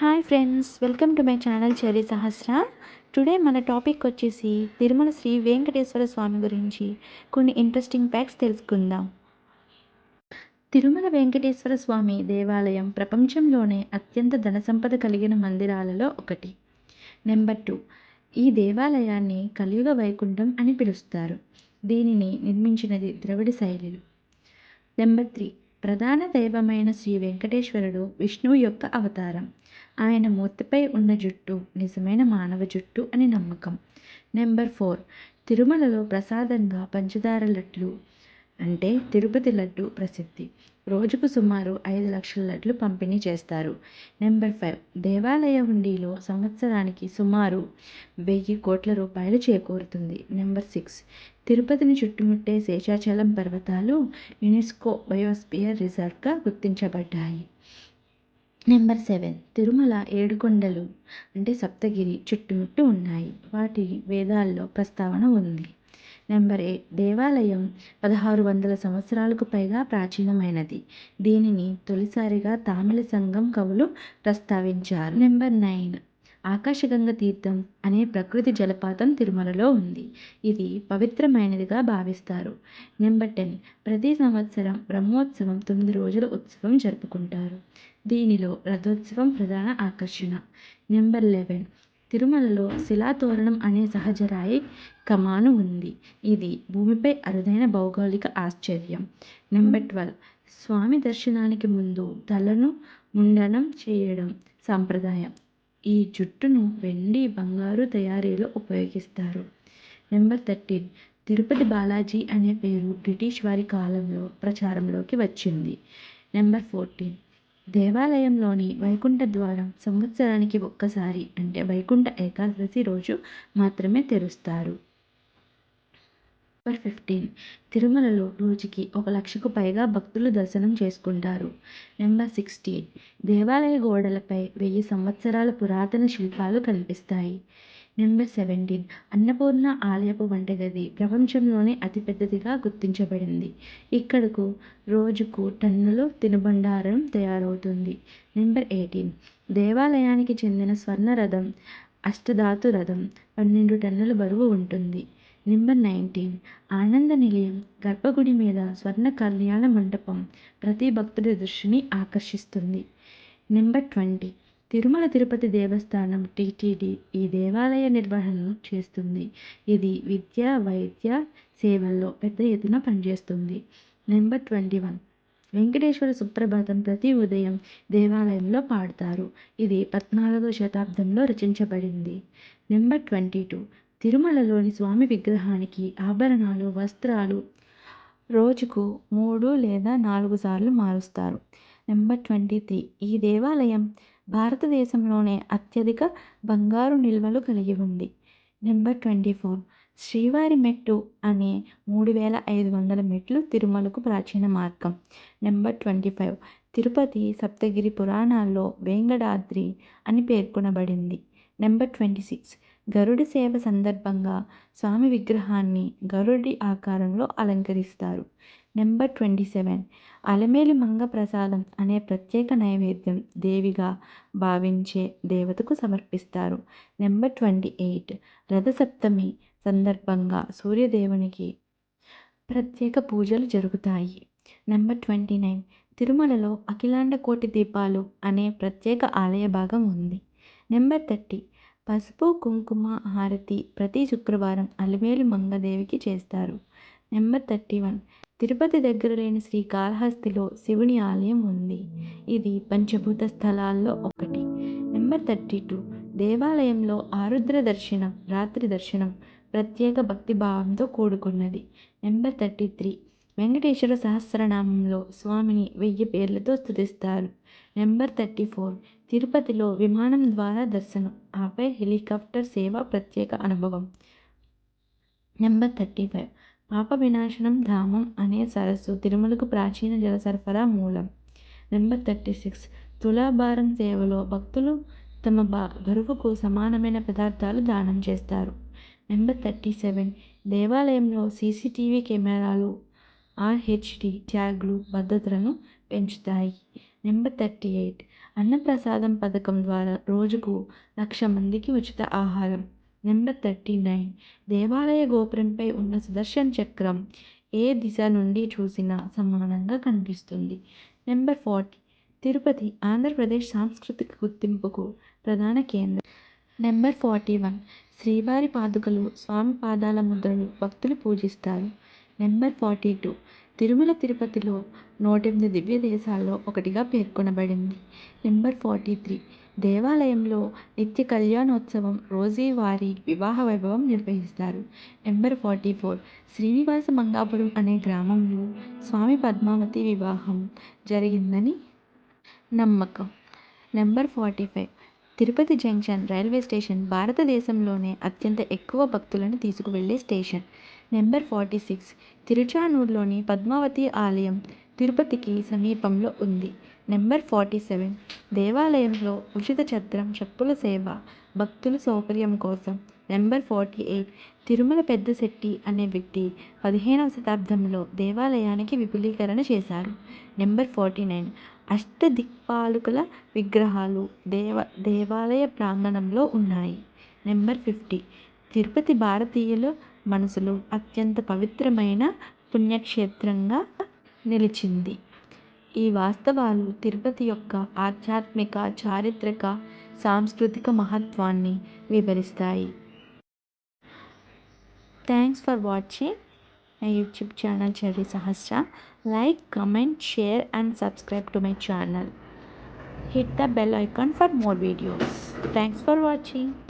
Hi friends welcome to my channel Cherry Sahasra today మన topic వచ్చేసి తిరుమల శ్రీ వెంకటేశ్వర స్వామి గురించి. కొన్ని ఇంట్రెస్టింగ్ ఫ్యాక్ట్స్ తెలుసుకుందాం. తిరుమల వెంకటేశ్వర స్వామి దేవాలయం ప్రపంచంలోనే అత్యంత ధన సంపద కలిగిన మందిరాలలో ఒకటి. నెంబర్ టూ ఈ దేవాలయాన్ని కలియుగ వైకుంఠం అని పిలుస్తారు. దీనిని నిర్మించినది ద్రవిడ శైలిలు. నెంబర్ త్రీ ప్రధాన దైవమైన శ్రీ వెంకటేశ్వరుడు విష్ణువు యొక్క అవతారం. ఆయన మూర్తిపై ఉన్న జుట్టు నిజమైన మానవ జుట్టు అని నమ్మకం. Number four. తిరుమలలో ప్రసాదంగా పంచదార లడ్లు అంటే తిరుపతి లడ్డు ప్రసిద్ధి. రోజుకు సుమారు ఐదు లక్షల లడ్లు పంపిణీ చేస్తారు. Number five. దేవాలయ హుండీలో సంవత్సరానికి సుమారు వెయ్యి కోట్ల రూపాయలు చేకూరుతుంది. Number six. తిరుపతిని చుట్టుముట్టే శేషాచలం పర్వతాలు యునెస్కో బయోస్పియర్ రిజర్వ్గా గుర్తించబడ్డాయి. Number seven. తిరుమల ఏడుకొండలు అంటే సప్తగిరి చుట్టుముట్టు ఉన్నాయి. వాటి వేదాల్లో ప్రస్తావన ఉంది. నెంబర్ ఎయిట్ దేవాలయం పదహారు వందల సంవత్సరాలకు పైగా ప్రాచీనమైనది. దీనిని తొలిసారిగా తామిళ సంఘం కవులు ప్రస్తావించారు. నెంబర్ నైన్ ఆకాశగంగ తీర్థం అనే ప్రకృతి జలపాతం తిరుమలలో ఉంది. ఇది పవిత్రమైనదిగా భావిస్తారు. నెంబర్ టెన్ ప్రతి సంవత్సరం బ్రహ్మోత్సవం తొమ్మిది రోజుల ఉత్సవం జరుపుకుంటారు. దీనిలో రథోత్సవం ప్రధాన ఆకర్షణ. నెంబర్ లెవెన్ తిరుమలలో శిలాతోరణం అనే సహజరాయి కమాను ఉంది. ఇది భూమిపై అరుదైన భౌగోళిక ఆశ్చర్యం. Number twelve. స్వామి దర్శనానికి ముందు తలను ముండనం చేయడం సాంప్రదాయం. ఈ జుట్టును వెండి బంగారు తయారీలో ఉపయోగిస్తారు. Number thirteen. తిరుపతి బాలాజీ అనే పేరు బ్రిటిష్ వారి కాలంలో ప్రచారంలోకి వచ్చింది. Number fourteen. దేవాలయంలోని వైకుంఠ ద్వారం సంవత్సరానికి ఒక్కసారి అంటే వైకుంఠ ఏకాదశి రోజు మాత్రమే తెరుస్తారు. నెంబర్ ఫిఫ్టీన్ తిరుమలలో రోజుకి ఒక లక్షకు పైగా భక్తులు దర్శనం చేసుకుంటారు. నెంబర్ సిక్స్టీన్ దేవాలయ గోడలపై వెయ్యి సంవత్సరాల పురాతన శిల్పాలు కనిపిస్తాయి. నెంబర్ సెవెంటీన్ అన్నపూర్ణ ఆలయపు వంటగది ప్రపంచంలోనే అతిపెద్దదిగా గుర్తించబడింది. ఇక్కడకు రోజుకు టన్నులు తినుబండారం తయారవుతుంది. నెంబర్ ఎయిటీన్ దేవాలయానికి చెందిన స్వర్ణ రథం అష్టధాతు రథం పన్నెండు టన్నుల బరువు ఉంటుంది. నెంబర్ నైన్టీన్ ఆనంద నిలయం గర్భగుడి మీద స్వర్ణ కళ్యాణ మండపం ప్రతి భక్తుడి దృష్టిని ఆకర్షిస్తుంది. నెంబర్ ట్వంటీ తిరుమల తిరుపతి దేవస్థానం టీటీడీ ఈ దేవాలయ నిర్వహణను చేస్తుంది. ఇది విద్య వైద్య సేవల్లో పెద్ద ఎత్తున పనిచేస్తుంది. Number twenty one. Venkateswara Suprabhatam ప్రతి ఉదయం దేవాలయంలో పాడతారు. ఇది పద్నాలుగో శతాబ్దంలో రచించబడింది. Number twenty two. తిరుమలలోని స్వామి విగ్రహానికి ఆభరణాలు వస్త్రాలు రోజుకు మూడు లేదా నాలుగు సార్లు మారుస్తారు. Number twenty three. ఈ దేవాలయం భారతదేశంలోనే అత్యధిక బంగారు నిల్వలు కలిగి ఉంది. Number twenty four. Srivari Mettu అనే మూడు వేల ఐదు వందల మెట్లు తిరుమలకు ప్రాచీన మార్గం. Number twenty five. Tirupati Saptagiri పురాణాల్లో వేంగడాద్రి అని పేర్కొనబడింది. Number twenty six. Garudi Seva సందర్భంగా స్వామి విగ్రహాన్ని గరుడి ఆకారంలో అలంకరిస్తారు. Number twenty seven. Alameli Manga ప్రసాదం అనే ప్రత్యేక నైవేద్యం దేవిగా భావించే దేవతకు సమర్పిస్తారు. Number twenty eight. రథసప్తమి సందర్భంగా సూర్యదేవునికి ప్రత్యేక పూజలు జరుగుతాయి. Number twenty nine. తిరుమలలో అఖిలాండ కోటి దీపాలు అనే ప్రత్యేక ఆలయ భాగం ఉంది. Number thirty. పసుపు కుంకుమ హారతి ప్రతి శుక్రవారం అలివేలు మంగదేవికి చేస్తారు. Number thirty one. తిరుపతి దగ్గర లేని శ్రీకాళహస్తిలో శివుని ఆలయం ఉంది. ఇది పంచభూత స్థలాల్లో ఒకటి. Number thirty two. దేవాలయంలో ఆరుద్ర దర్శనం రాత్రి దర్శనం ప్రత్యేక భక్తి భావంతో కూడుకున్నది. Number thirty three. వెంకటేశ్వర సహస్రనామంలో స్వామిని వెయ్యి పేర్లతో స్థుతిస్తారు నెంబర్ థర్టీ ఫోర్. తిరుపతిలో విమానం ద్వారా దర్శనం ఆపై హెలికాప్టర్ సేవ ప్రత్యేక అనుభవం. Number thirty five. Papa Vinasanam ధామం అనే సరస్సు తిరుమలకు ప్రాచీన జల సరఫరా మూలం. Number thirty six. తులాభారం సేవలో భక్తులు తమ బా బరువుకు సమానమైన పదార్థాలు దానం చేస్తారు. Number thirty seven. దేవాలయంలో సీసీటీవీ కెమెరాలు ఆర్హెచ్డి ట్యాగ్లు భద్రతలను పెంచుతాయి. Number thirty eight. అన్నప్రసాదం పథకం ద్వారా రోజుకు లక్ష మందికి ఉచిత ఆహారం. నెంబర్ థర్టీ నైన్ దేవాలయ గోపురంపై ఉన్న సుదర్శన్ చక్రం ఏ దిశ నుండి చూసినా సమానంగా కనిపిస్తుంది. నెంబర్ ఫార్టీ తిరుపతి ఆంధ్రప్రదేశ్ సాంస్కృతిక గుర్తింపుకు ప్రధాన కేంద్రం. నెంబర్ ఫార్టీ వన్ శ్రీవారి పాదుకలు స్వామి పాదాల ముద్రలు భక్తులు పూజిస్తారు. నెంబర్ ఫార్టీ టూ తిరుమల తిరుపతిలో నూట ఎనిమిది దివ్య దేశాల్లో ఒకటిగా పేర్కొనబడింది. నెంబర్ ఫార్టీ త్రీ దేవాలయంలో నిత్య కళ్యాణోత్సవం రోజువారీ వివాహ వైభవం నిర్వహిస్తారు. Number forty four Srinivasa Mangapuram అనే గ్రామంలో స్వామి పద్మావతి వివాహం జరిగిందని నమ్మకం. Number forty five Tirupati junction railway station భారతదేశంలోనే అత్యంత ఎక్కువ భక్తులను తీసుకువెళ్ళే స్టేషన్. నెంబర్ ఫార్టీ సిక్స్ తిరుచానూరులోని పద్మావతి ఆలయం తిరుపతికి సమీపంలో ఉంది. Number forty seven. దేవాలయంలో ఉచిత ఛత్రం చెప్పుల సేవ భక్తుల సౌకర్యం కోసం number forty eight. Tirumala Peddasetti అనే వ్యక్తి పదిహేనవ శతాబ్దంలో దేవాలయానికి విపులీకరణ చేశారు. Number forty nine. అష్టదిక్పాలకుల విగ్రహాలు దేవ దేవాలయ ప్రాంగణంలో ఉన్నాయి. Number fifty. తిరుపతి భారతీయుల మనసులో అత్యంత పవిత్రమైన పుణ్యక్షేత్రంగా నిలిచింది. ఈ వాస్తవాలు తిరుపతి యొక్క ఆధ్యాత్మిక చారిత్రక సాంస్కృతిక మహత్వాన్ని వివరిస్తాయి. Thanks for watching my YouTube channel Cherry Sahasra like comment share and subscribe to my channel hit the bell icon for more videos. Thanks for watching.